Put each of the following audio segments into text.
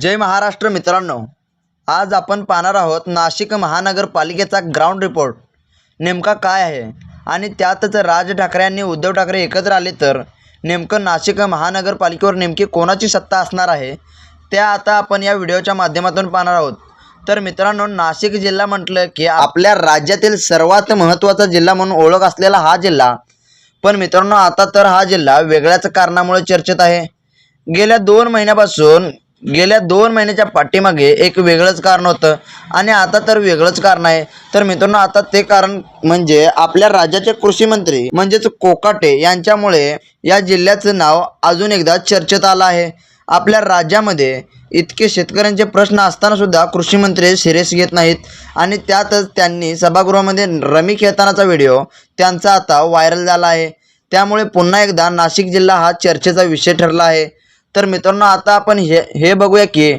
जय महाराष्ट्र मित्रांनो. आज आपण पाहणार आहोत नाशिक महानगरपालिकेचा ग्राउंड रिपोर्ट नेमका काय आहे? आणि त्यातच राज ठाकरे आणि उद्धव ठाकरे एकत्र आले तर नेमकं नाशिक महानगरपालिकेवर नेमकी कोणाची सत्ता असणार आहे? त्या आता आपण या व्हिडिओच्या माध्यमातून पाहणार आहोत. तर मित्रांनो नाशिक जिल्हा म्हटलं की आपल्या राज्यातील सर्वात महत्त्वाचा जिल्हा म्हणून ओळख असलेला हा जिल्हा. पण मित्रांनो आता तर हा जिल्हा वेगळ्याच कारणामुळे चर्चेत आहे. गेल्या दोन महिन्यापासून गेल्या दोन महिन्याच्या पाठीमागे एक वेगळंच कारण होतं. आणि आता तर वेगळंच कारण आहे. तर मित्रांनो आता ते कारण म्हणजे आपल्या राज्याचे कृषी मंत्री म्हणजेच कोकाटे यांच्यामुळे या जिल्ह्याचं नाव अजून एकदा चर्चेत आलं आहे. आपल्या राज्यामध्ये इतके शेतकऱ्यांचे प्रश्न असताना सुद्धा कृषी मंत्री सिरियस घेत नाहीत. आणि त्यातच त्यांनी सभागृहामध्ये रमी खेळतानाचा व्हिडिओ त्यांचा आता व्हायरल झाला आहे. त्यामुळे पुन्हा एकदा नाशिक जिल्हा हा चर्चेचा विषय ठरला आहे. तर मित्रांनो आता आपण हे हे बघूया की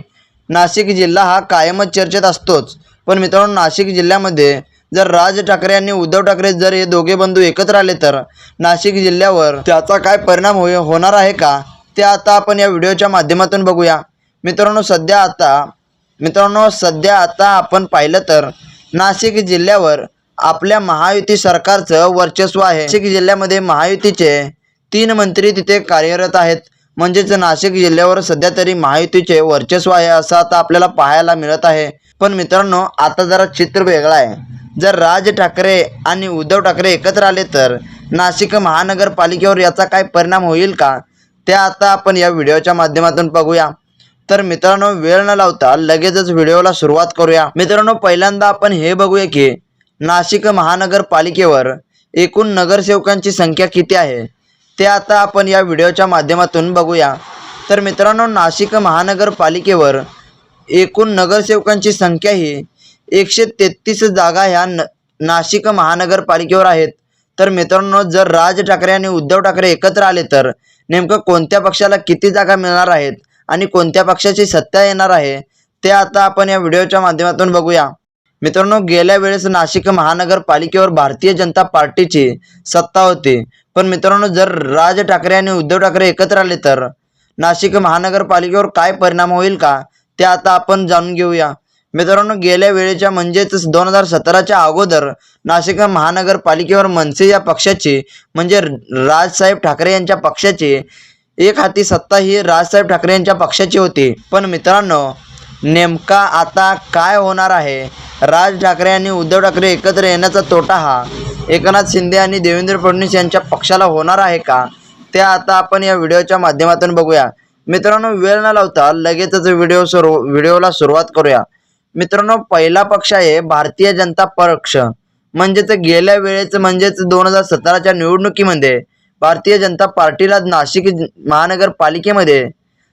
नाशिक जिल्हा हा कायमच चर्चेत असतोच. पण मित्रांनो नाशिक जिल्ह्यामध्ये जर राज ठाकरे आणि उद्धव ठाकरे जर हे दोघे बंधू एकत्र आले तर नाशिक जिल्ह्यावर त्याचा काय परिणाम होय होणार आहे का? ते आता आपण या व्हिडिओच्या माध्यमातून बघूया. मित्रांनो सध्या आता मित्रांनो सध्या आता आपण पाहिलं तर नाशिक जिल्ह्यावर आपल्या महायुती सरकारचं वर्चस्व आहे. नाशिक जिल्ह्यामध्ये महायुतीचे तीन मंत्री तिथे कार्यरत आहेत. म्हणजेच नाशिक जिल्ह्यावर सध्या तरी महायुतीचे वर्चस्व आहे असं आता आपल्याला पाहायला मिळत आहे. पण मित्रांनो आता जरा चित्र वेगळं आहे. जर राज ठाकरे आणि उद्धव ठाकरे एकत्र आले तर नाशिक महानगरपालिकेवर याचा काय परिणाम होईल का? ते आता आपण या व्हिडिओच्या माध्यमातून बघूया. तर मित्रांनो वेळ न लावता लगेचच व्हिडिओला सुरुवात करूया. मित्रांनो पहिल्यांदा आपण हे बघूया की नाशिक महानगरपालिकेवर एकूण नगरसेवकांची संख्या किती आहे? ते आता आपण या व्हिडिओच्या माध्यमातून बघूया. तर मित्रांनो नाशिक महानगरपालिकेवर एकूण नगरसेवकांची संख्या ही एकशे तेहतीस जागा ह्या न नाशिक महानगरपालिकेवर आहेत. तर मित्रांनो जर राज ठाकरे आणि उद्धव ठाकरे एकत्र आले तर नेमकं कोणत्या पक्षाला किती जागा मिळणार आहेत आणि कोणत्या पक्षाची सत्ता येणार आहे ते आता आपण या व्हिडिओच्या माध्यमातून बघूया. मित्रांनो गेल्या वेळेस नाशिक महानगरपालिकेवर भारतीय जनता पार्टीची सत्ता होती. पण मित्रांनो जर राज ठाकरे आणि उद्धव ठाकरे एकत्र आले तर नाशिक महानगरपालिकेवर काय परिणाम होईल का? ते आता आपण जाणून घेऊया. मित्रांनो गेल्या वेळेच्या म्हणजेच दोन हजार सतराच्या अगोदर नाशिक महानगरपालिकेवर मनसे या पक्षाची म्हणजे राजसाहेब ठाकरे यांच्या पक्षाची एक हाती सत्ता ही राजसाहेब ठाकरे यांच्या पक्षाची होती. पण मित्रांनो नेमका आता काय होणार आहे? राज ठाकरे आणि उद्धव ठाकरे एकत्र येण्याचा तोटा हा एकनाथ शिंदे आणि देवेंद्र फडणवीस यांच्या पक्षाला होणार आहे का? ते आता आपण या व्हिडिओच्या माध्यमातून बघूया. मित्रांनो वेळ न लावता लगेचच व्हिडिओ सुरू व्हिडिओला सुरुवात करूया. मित्रांनो पहिला पक्ष आहे भारतीय जनता पक्ष. म्हणजेच गेल्या वेळेच म्हणजेच दोन हजार सतराच्या निवडणुकीमध्ये भारतीय जनता पार्टीला नाशिक महानगरपालिकेमध्ये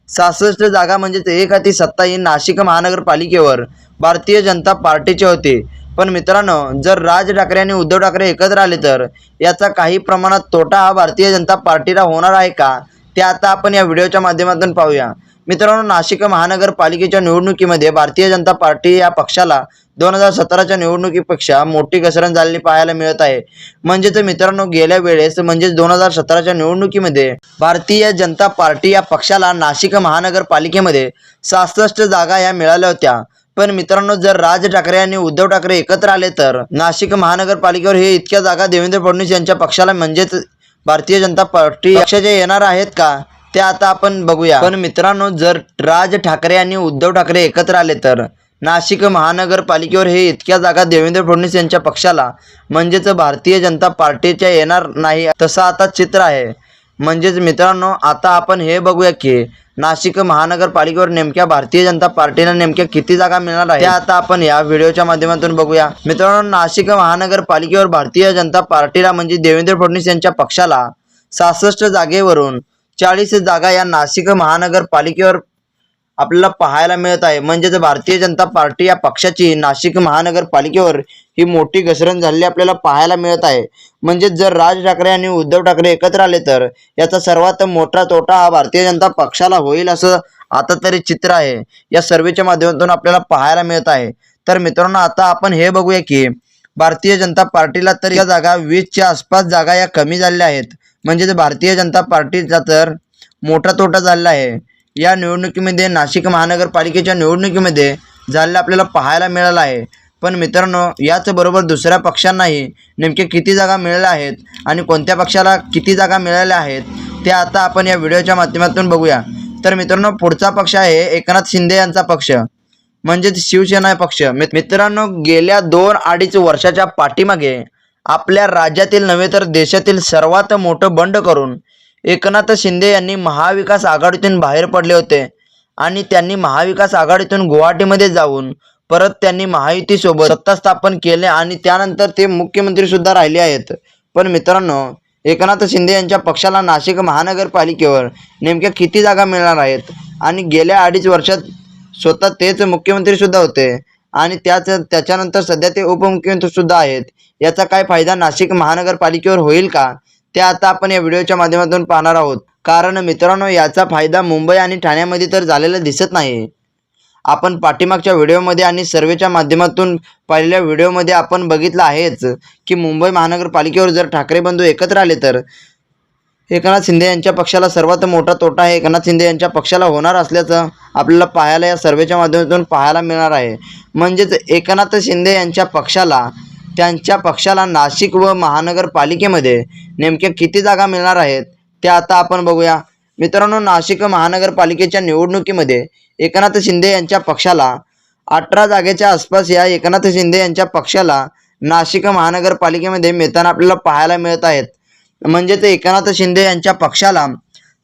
सहासष्ट जागा म्हणजेच एक हाती सत्ता ही नाशिक महानगरपालिकेवर भारतीय जनता पार्टीचे होते. पण मित्रांनो जर राज ठाकरे आणि उद्धव ठाकरे एकत्र आले तर याचा काही प्रमाणात तोटा हा भारतीय जनता पार्टीला होणार आहे का? ते आता आपण या व्हिडिओच्या माध्यमातून पाहूया. मित्रांनो नाशिक महानगरपालिकेच्या निवडणुकीमध्ये भारतीय जनता पार्टी या पक्षाला दोन हजार सतराच्या निवडणुकीपेक्षा मोठी घसरण झालेली पाहायला मिळत आहे. म्हणजेच मित्रांनो गेल्या वेळेस म्हणजेच दोन हजार सतराच्या निवडणुकीमध्ये भारतीय जनता पार्टी या पक्षाला नाशिक महानगरपालिकेमध्ये सहासष्ट जागा या मिळाल्या होत्या. पण मित्रांनो जर राज ठाकरे आणि उद्धव ठाकरे एकत्र आले तर नाशिक महानगरपालिकेवर हे इतक्या जागा देवेंद्र फडणवीस यांच्या पक्षाला म्हणजेच भारतीय जनता पार्टी पक्षाचे येणार आहेत का? ते आता आपण बघूया. पण मित्रांनो जर राज ठाकरे आणि उद्धव ठाकरे एकत्र आले तर? नाशिक महानगरपालिकेवर हे इतक्या जागा देवेंद्र फडणवीस यांच्या पक्षाला म्हणजेच भारतीय जनता पार्टीच्या येणार नाही तसं आता चित्र आहे. म्हणजेच मित्रांनो आता आपण हे बघूया की नाशिक महानगरपालिकेवर नेमक्या भारतीय जनता पार्टीला नेमक्या किती जागा मिळणार आहे आता आपण या व्हिडिओच्या माध्यमातून बघूया. मित्रांनो नाशिक महानगरपालिकेवर भारतीय जनता पार्टीला म्हणजे देवेंद्र फडणवीस यांच्या पक्षाला सहासष्ट जागेवरून चाळीस जागा या नाशिक महानगरपालिकेवर आपल्याला पाहायला मिळत आहे. म्हणजेच भारतीय जनता पार्टी या पक्षाची नाशिक महानगरपालिकेवर ही मोठी घसरण झालेली आपल्याला पाहायला मिळत आहे. म्हणजेच जर राज ठाकरे आणि उद्धव ठाकरे एकत्र आले तर याचा सर्वात मोठा तोटा हा भारतीय जनता पक्षाला होईल असं आता तरी चित्र आहे. या सर्वेच्या माध्यमातून आपल्याला पाहायला मिळत आहे. तर मित्रांनो आता आपण हे बघूया की भारतीय जनता पार्टीला तर या जागा वीसच्या आसपास जागा या कमी झालेल्या आहेत. म्हणजेच भारतीय जनता पार्टीचा तर मोठा तोटा झालेला आहे. या निवडणुकीमध्ये नाशिक महानगरपालिकेच्या निवडणुकीमध्ये झालेलं आपल्याला पाहायला मिळालं आहे. पण मित्रांनो याचबरोबर दुसऱ्या पक्षांनाही नेमके किती जागा मिळाल्या आहेत आणि कोणत्या पक्षाला किती जागा मिळाल्या आहेत ते आता आपण या व्हिडिओच्या माध्यमातून बघूया. तर मित्रांनो पुढचा पक्ष आहे एकनाथ शिंदे यांचा पक्ष. म्हणजेच शिवसेना पक्ष. मित्रांनो गेल्या दोन अडीच वर्षाच्या पाठीमागे आपल्या राज्यातील नव्हे तर देशातील सर्वात मोठं बंड करून एकनाथ शिंदे यांनी महाविकास आघाडीतून बाहेर पडले होते आणि त्यांनी महाविकास आघाडीतून गुवाहाटीमध्ये जाऊन परत त्यांनी महायुतीसोबत सत्ता स्थापन केले आणि त्यानंतर ते मुख्यमंत्री सुद्धा राहिले आहेत. पण मित्रांनो एकनाथ शिंदे यांच्या पक्षाला नाशिक महानगरपालिकेवर नेमक्या किती जागा मिळणार आहेत? आणि गेल्या अडीच वर्षात स्वतः तेच मुख्यमंत्री सुद्धा होते. आणि त्याच त्याच्यानंतर सध्या ते उपमुख्यमंत्री सुद्धा आहेत. याचा काय फायदा नाशिक महानगरपालिकेवर होईल का? ते आता आपण या व्हिडिओच्या माध्यमातून पाहणार आहोत. कारण मित्रांनो याचा फायदा मुंबई आणि ठाण्यामध्ये तर झालेला दिसत नाही आपण पाठीमागच्या व्हिडिओमध्ये आणि सर्वेच्या माध्यमातून पाहिलेल्या व्हिडिओमध्ये आपण बघितलं आहेच की मुंबई महानगरपालिकेवर जर ठाकरे बंधू एकत्र आले तर एकनाथ शिंदे यांच्या पक्षाला सर्वात मोठा तोटा हे एकनाथ शिंदे यांच्या पक्षाला होणार असल्याचं आपल्याला पाहायला या सर्वेच्या माध्यमातून पाहायला मिळणार आहे. म्हणजेच एकनाथ शिंदे यांच्या पक्षाला त्यांच्या पक्षाला नाशिक व महानगरपालिकेमध्ये नेमक्या किती जागा मिळणार आहेत ते आता आपण बघूया. मित्रांनो नाशिक महानगरपालिकेच्या निवडणुकीमध्ये एकनाथ शिंदे यांच्या पक्षाला अठरा जागेच्या आसपास या एकनाथ शिंदे यांच्या पक्षाला नाशिक महानगरपालिकेमध्ये मिळताना आपल्याला पाहायला मिळत आहेत. म्हणजेच एकनाथ शिंदे यांच्या पक्षाला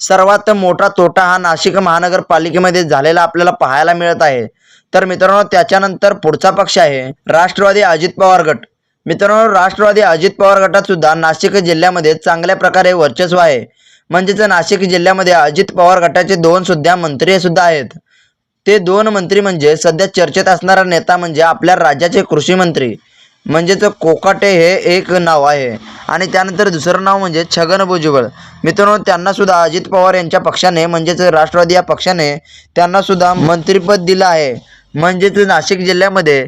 सर्वात मोठा तोटा हा नाशिक महानगरपालिकेमध्ये झालेला आपल्याला पाहायला मिळत आहे. तर मित्रांनो त्याच्यानंतर पुढचा पक्ष आहे राष्ट्रवादी अजित पवार गट. मित्रांनो राष्ट्रवादी अजित पवार गटात सुद्धा नाशिक जिल्ह्यामध्ये चांगल्या प्रकारे वर्चस्व आहे. म्हणजेच नाशिक जिल्ह्यामध्ये अजित पवार गटाचे दोन सुद्धा मंत्री सुद्धा आहेत. ते दोन मंत्री म्हणजे सध्या चर्चेत असणारा नेता म्हणजे आपल्या राज्याचे कृषी मंत्री. म्हणजेच कोकाटे हे एक नाव आहे. आणि त्यानंतर दुसरं नाव म्हणजे छगन भुजबळ मित्रांनो त्यांनासुद्धा अजित पवार यांच्या पक्षाने म्हणजेच राष्ट्रवादी या पक्षाने त्यांना सुद्धा मंत्रिपद दिलं आहे. म्हणजेच नाशिक जिल्ह्यामध्ये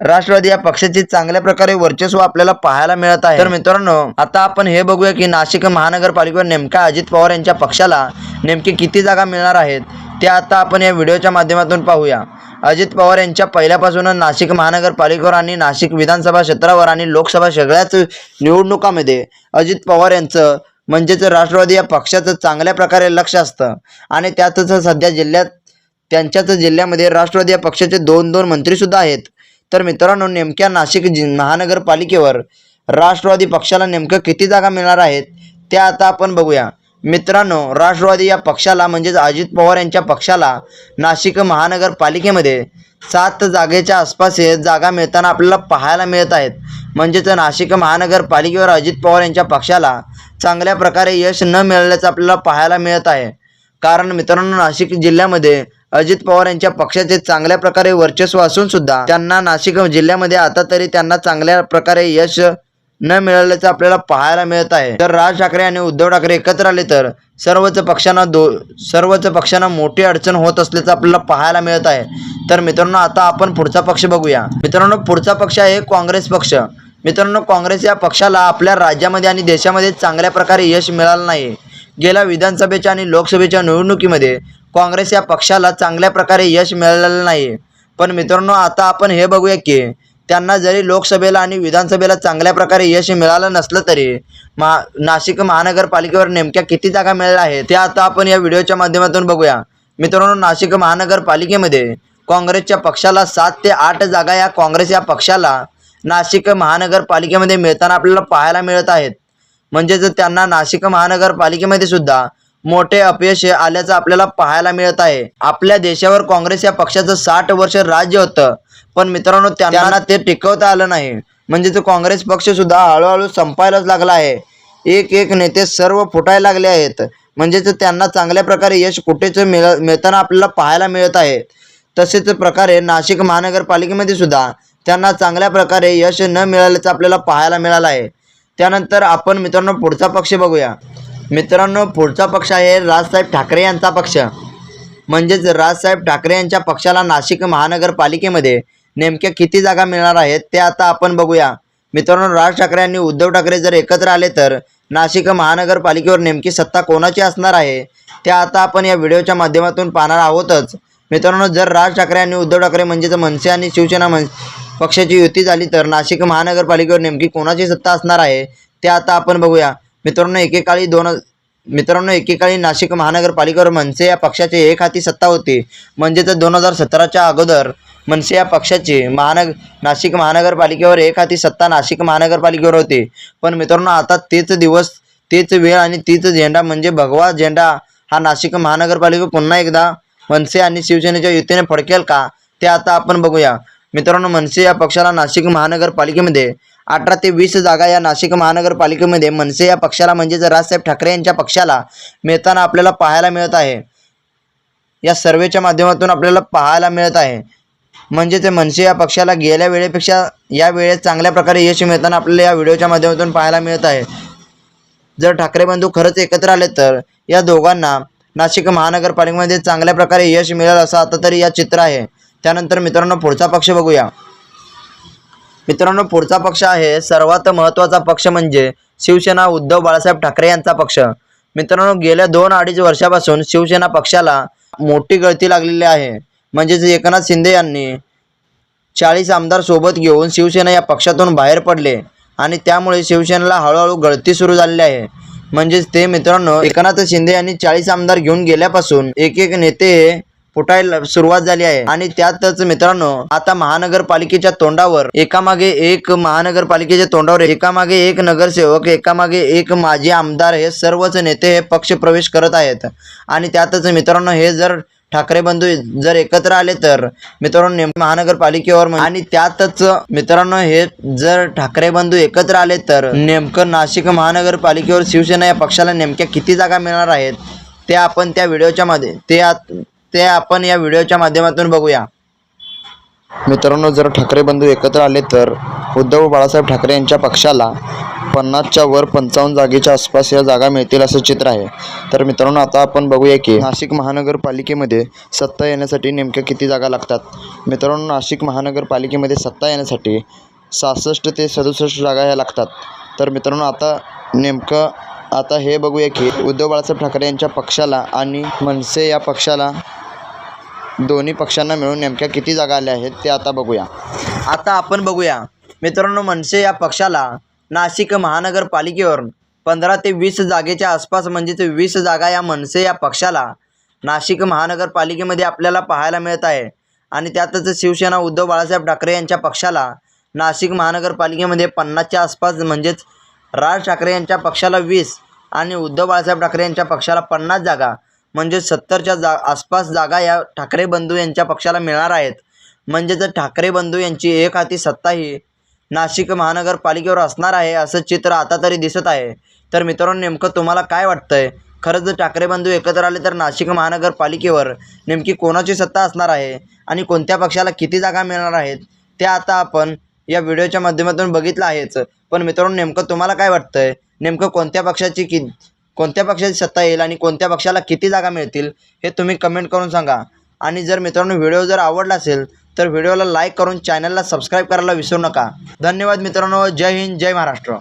राष्ट्रवादी या पक्षाची चांगल्या प्रकारे वर्चस्व आपल्याला पाहायला मिळत आहे. तर मित्रांनो आता आपण हे बघूया की नाशिक महानगरपालिकेवर नेमका अजित पवार यांच्या पक्षाला नेमकी किती जागा मिळणार आहेत? ते आता आपण या व्हिडिओच्या माध्यमातून पाहूया. अजित पवार यांच्या पहिल्यापासूनच नाशिक महानगरपालिकेवर आणि नाशिक विधानसभा क्षेत्रावर आणि लोकसभा सगळ्याच निवडणुकामध्ये अजित पवार यांचं म्हणजेच राष्ट्रवादी या पक्षाचं चांगल्या प्रकारे लक्ष असतं. आणि त्यातच सध्या जिल्ह्यात त्यांच्याच जिल्ह्यामध्ये राष्ट्रवादी या पक्षाचे दोन दोन मंत्रीसुद्धा आहेत. तर मित्रांनो नेमक्या नाशिक जि महानगरपालिकेवर राष्ट्रवादी पक्षाला नेमकं किती जागा मिळणार आहेत ते आता आपण बघूया. मित्रांनो राष्ट्रवादी या पक्षाला म्हणजेच अजित पवार यांच्या पक्षाला नाशिक महानगरपालिकेमध्ये सात जागेच्या आसपास हे जागा मिळताना आपल्याला पाहायला मिळत आहेत. म्हणजेच नाशिक महानगरपालिकेवर अजित पवार यांच्या पक्षाला चांगल्या प्रकारे यश न मिळाल्याचं आपल्याला पाहायला मिळत आहे. कारण मित्रांनो नाशिक जिल्ह्यामध्ये अजित पवार यांच्या पक्षाचे चांगल्या प्रकारे वर्चस्व असून सुद्धा त्यांना नाशिक जिल्ह्यामध्ये आता तरी त्यांना चांगल्या प्रकारे यश न मिळाल्याचं आपल्याला पाहायला मिळत आहे. तर राज ठाकरे आणि उद्धव ठाकरे एकत्र आले तर सर्वच पक्षांना दो सर्वच पक्षांना मोठी अडचण होत असल्याचं आपल्याला पाहायला मिळत आहे. तर मित्रांनो आता आपण पुढचा पक्ष बघूया. मित्रांनो पुढचा पक्ष आहे काँग्रेस पक्ष. मित्रांनो काँग्रेस या पक्षाला आपल्या राज्यामध्ये आणि देशामध्ये चांगल्या प्रकारे यश मिळालं नाही. गेल्या विधानसभेच्या आणि लोकसभेच्या निवडणुकीमध्ये काँग्रेस या पक्षाला चांगल्या प्रकारे यश मिळालेलं नाही. पण मित्रांनो आता आपण हे बघूया की त्यांना जरी लोकसभेला आणि विधानसभेला चांगल्या प्रकारे यश मिळालं नसलं तरी महा नाशिक महानगरपालिकेवर नेमक्या किती जागा मिळाल्या आहेत ते आता आपण या व्हिडिओच्या माध्यमातून बघूया. मित्रांनो नाशिक महानगरपालिकेमध्ये काँग्रेसच्या पक्षाला सात ते आठ जागा या काँग्रेस या पक्षाला नाशिक महानगरपालिकेमध्ये मिळताना आपल्याला पाहायला मिळत आहेत. म्हणजेच त्यांना नाशिक महानगरपालिकेमध्ये सुद्धा मोठे अपयश आल्याचं आपल्याला पाहायला मिळत आहे. आपल्या देशावर काँग्रेस या पक्षाचं साठ वर्ष राज्य होतं. पण मित्रांनो त्यांना ते टिकवता आलं नाही. म्हणजे तो काँग्रेस पक्ष सुद्धा हळूहळू संपायलाच लागला आहे. एक एक नेते सर्व फुटायला लागले आहेत. म्हणजेच त्यांना चांगल्या प्रकारे यश कुठेच मिळ मिळताना आपल्याला पाहायला मिळत आहे. तसेच प्रकारे नाशिक महानगरपालिकेमध्ये सुद्धा त्यांना चांगल्या प्रकारे यश न मिळाल्याचं आपल्याला पाहायला मिळालं आहे. त्यानंतर आपण मित्रांनो पुढचा पक्ष बघूया. मित्रांनो पुढचा पक्ष आहे राजसाहेब ठाकरे यांचा पक्ष. म्हणजेच राजसाहेब ठाकरे यांच्या पक्षाला नाशिक महानगरपालिकेमध्ये नेमक्या किती जागा मिळणार आहेत ते आता आपण बघूया. मित्रांनो राज ठाकरे आणि उद्धव ठाकरे जर एकत्र आले तर नाशिक महानगरपालिकेवर नेमकी सत्ता कोणाची असणार आहे ते आता आपण या व्हिडिओच्या माध्यमातून पाहणार आहोतच. मित्रांनो जर राज ठाकरे आणि उद्धव ठाकरे म्हणजेच मनसे आणि शिवसेना मन पक्षाची युती झाली तर नाशिक महानगरपालिकेवर नेमकी कोणाची सत्ता असणार आहे ते आता आपण बघूया. मित्रांनो एकेकाळी दोन मित्रांनो एकेकाळी नाशिक महानगरपालिकेवर मनसे या पक्षाची एक हाती सत्ता होती. म्हणजेच दोन हजार सतराच्या अगोदर मनसे या पक्षाचे महानग नाशिक महानगरपालिकेवर एक हाती सत्ता नाशिक महानगरपालिकेवर होती. पण मित्रांनो आता तेच दिवस तेच वेळ आणि तीच झेंडा म्हणजे भगवा झेंडा हा नाशिक महानगरपालिका पुन्हा एकदा मनसे आणि शिवसेनेच्या युतीने फडकेल का? ते आता आपण बघूया. मित्रांनो मनसे या पक्षाला नाशिक महानगरपालिकेमध्ये अठरा ते वीस जागा या नाशिक महानगरपालिकेमध्ये मनसे या पक्षाला म्हणजेच राजसाहेब ठाकरे यांच्या पक्षाला मिळताना आपल्याला पाहायला मिळत आहे. या सर्वेच्या माध्यमातून आपल्याला पाहायला मिळत आहे. म्हणजे ते मनसे या पक्षाला गेल्या वेळेपेक्षा या वेळेस चांगल्या प्रकारे यश मिळताना आपल्याला या व्हिडिओच्या माध्यमातून पाहायला मिळत आहे. जर ठाकरे बंधू खरंच एकत्र आले तर या दोघांना नाशिक महानगरपालिकेमध्ये चांगल्या प्रकारे यश मिळेल असं आता तरी या चित्र आहे. त्यानंतर मित्रांनो पुढचा पक्ष बघूया. मित्रांनो पुढचा पक्ष आहे. सर्वात महत्त्वाचा पक्ष म्हणजे शिवसेना उद्धव बाळासाहेब ठाकरे यांचा पक्ष. मित्रांनो गेल्या दोन अडीच वर्षापासून शिवसेना पक्षाला मोठी गळती लागलेली आहे. म्हणजेच एकनाथ शिंदे यांनी चाळीस आमदार सोबत घेऊन शिवसेना या पक्षातून बाहेर पडले आणि त्यामुळे शिवसेनेला हळूहळू गळती सुरू झालेली आहे. म्हणजेच ते मित्रांनो एकनाथ शिंदे यांनी चाळीस आमदार घेऊन गेल्यापासून एक एक नेते हे फुटायला सुरुवात झाली आहे. आणि त्यातच मित्रांनो आता महानगरपालिकेच्या तोंडावर एकामागे एक महानगरपालिकेच्या तोंडावर एकामागे एक नगरसेवक एकामागे एक माजी आमदार हे सर्वच नेते हे पक्ष प्रवेश करत आहेत. आणि त्यातच मित्रांनो हे जर ठाकरे बंधू जर एकत्र आले तर? मित्रांनो नेम महानगरपालिकेवर आणि त्यातच मित्रांनो हे जर ठाकरे बंधू एकत्र आले तर? नेमकं नाशिक महानगरपालिकेवर शिवसेना या पक्षाला नेमक्या किती जागा मिळणार आहेत? ते आपण त्या व्हिडिओच्या मध्ये ते ते आपण या व्हिडिओच्या माध्यमातून बघूया. मित्रांनो जर ठाकरे बंधू एकत्र आले तर उद्धव बाळासाहेब ठाकरे यांच्या पक्षाला पन्नासच्या वर पंचावन्न जागेच्या आसपास या जागा मिळतील असं चित्र आहे. तर मित्रांनो आता आपण बघूया की नाशिक महानगरपालिकेमध्ये सत्ता येण्यासाठी नेमक्या किती जागा लागतात? मित्रांनो नाशिक महानगरपालिकेमध्ये सत्ता येण्यासाठी सहासष्ट ते सदुसष्ट जागा ह्या लागतात. तर मित्रांनो आता नेमकं आता हे बघूया की उद्धव बाळासाहेब ठाकरे यांच्या पक्षाला आणि मनसे या पक्षाला दोन्ही पक्षांना मिळून नेमक्या किती जागा आल्या आहेत ते आता बघूया. आता आपण बघूया. मित्रांनो मनसे या पक्षाला नाशिक महानगरपालिकेवर पंधरा ते वीस जागेच्या आसपास म्हणजेच वीस जागा या मनसे या पक्षाला नाशिक महानगरपालिकेमध्ये आपल्याला पाहायला मिळत आहे. आणि त्यातच शिवसेना उद्धव बाळासाहेब ठाकरे यांच्या पक्षाला नाशिक महानगरपालिकेमध्ये पन्नासच्या आसपास म्हणजेच राज ठाकरे यांच्या पक्षाला वीस आणि उद्धव बाळासाहेब ठाकरे यांच्या पक्षाला पन्नास जागा म्हणजे सत्तरच्या जा आसपास जागा या ठाकरे बंधू यांच्या पक्षाला मिळणार आहेत. म्हणजे जर ठाकरे बंधू यांची एक हाती सत्ता ही नाशिक महानगरपालिकेवर असणार आहे असं चित्र आता तरी दिसत आहे. तर मित्रांनो नेमकं तुम्हाला काय वाटतं आहे खरंच जर ठाकरे बंधू एकत्र आले तर नाशिक महानगरपालिकेवर नेमकी कोणाची सत्ता असणार आहे? आणि कोणत्या पक्षाला किती जागा मिळणार आहेत? ते आता आपण या व्हिडिओच्या माध्यमातून बघितलं आहेच. पण मित्रांनो नेमकं तुम्हाला काय वाटतं आहे नेमकं कोणत्या पक्षाची कि कोणत्या पक्षाची सत्ता येईल आणि कोणत्या पक्षाला किती जागा मिळतील हे तुम्ही कमेंट करून सांगा. आणि जर मित्रांनो व्हिडिओ जर आवडला असेल तर व्हिडिओला लाईक करून चॅनलला सबस्क्राईब करायला विसरू नका. धन्यवाद मित्रांनो. जय हिंद जय महाराष्ट्र.